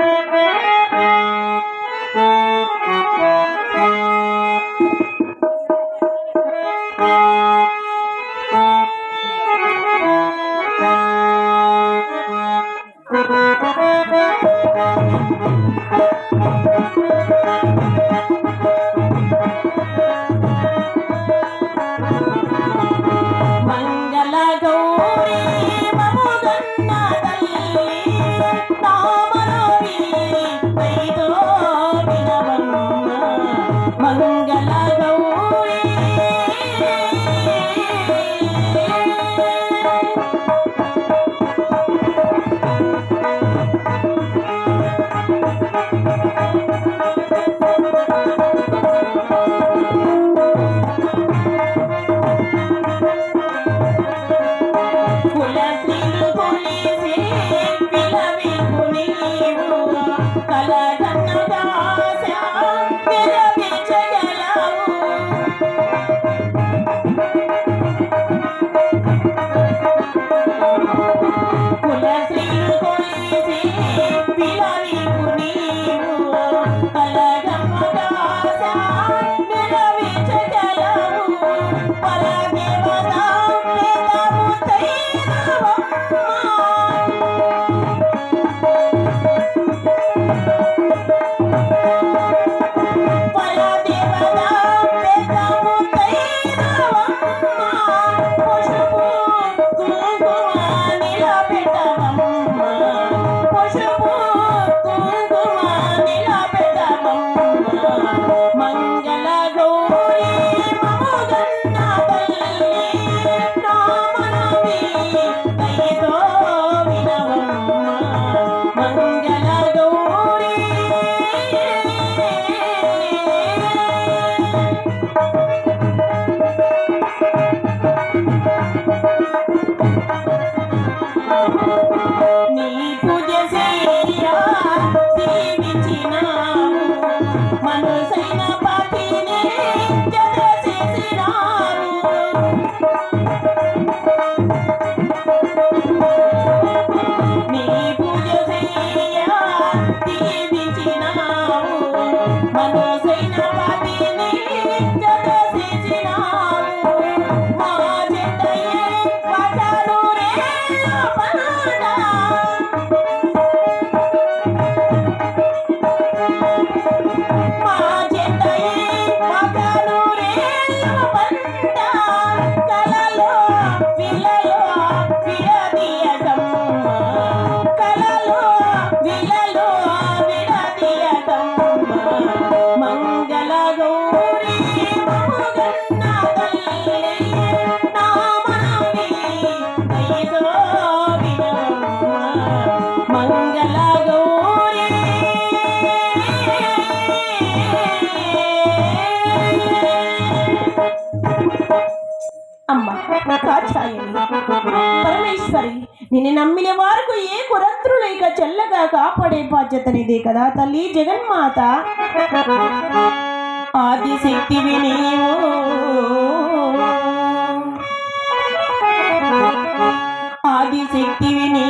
Música నిన్ను నమ్మిన వారికి ఏ కురంత్రు లేక చెల్లగా కాపాడే బాధ్యత నీదే కదా తల్లి జగన్మాత? ఆదిశక్తివి నీవు ఆదిశక్తివి నీవు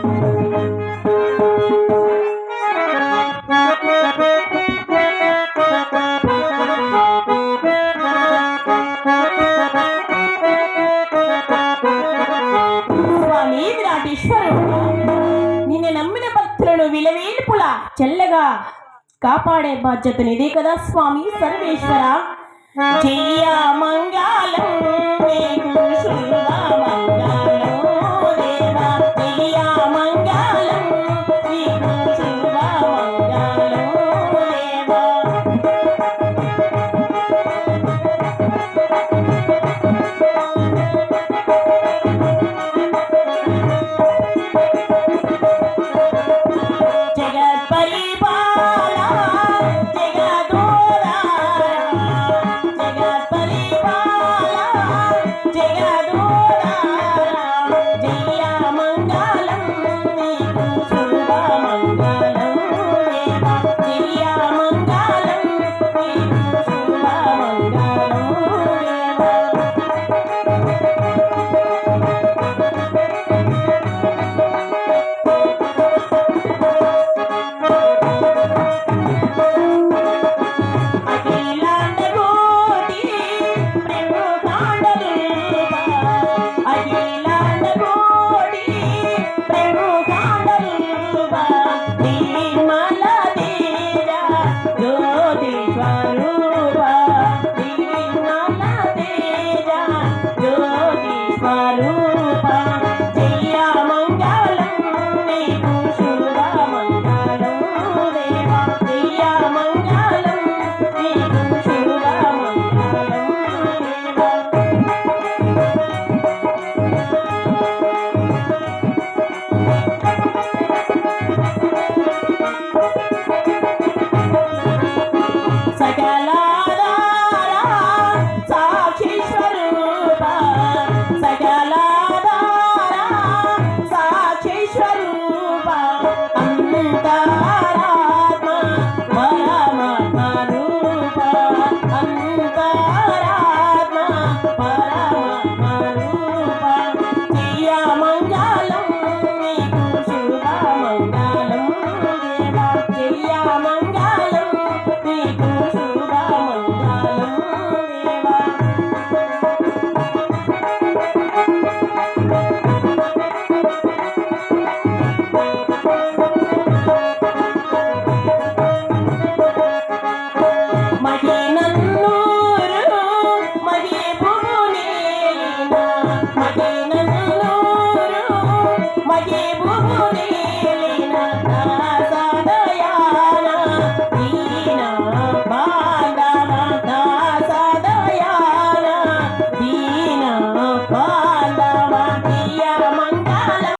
నిన్ను నమ్మిన భక్తులను విలవేల్పులా చెల్లగా కాపాడే బాధ్యత నీదే కదా స్వామి సర్వేశ్వర. జయ మంగళం. আরো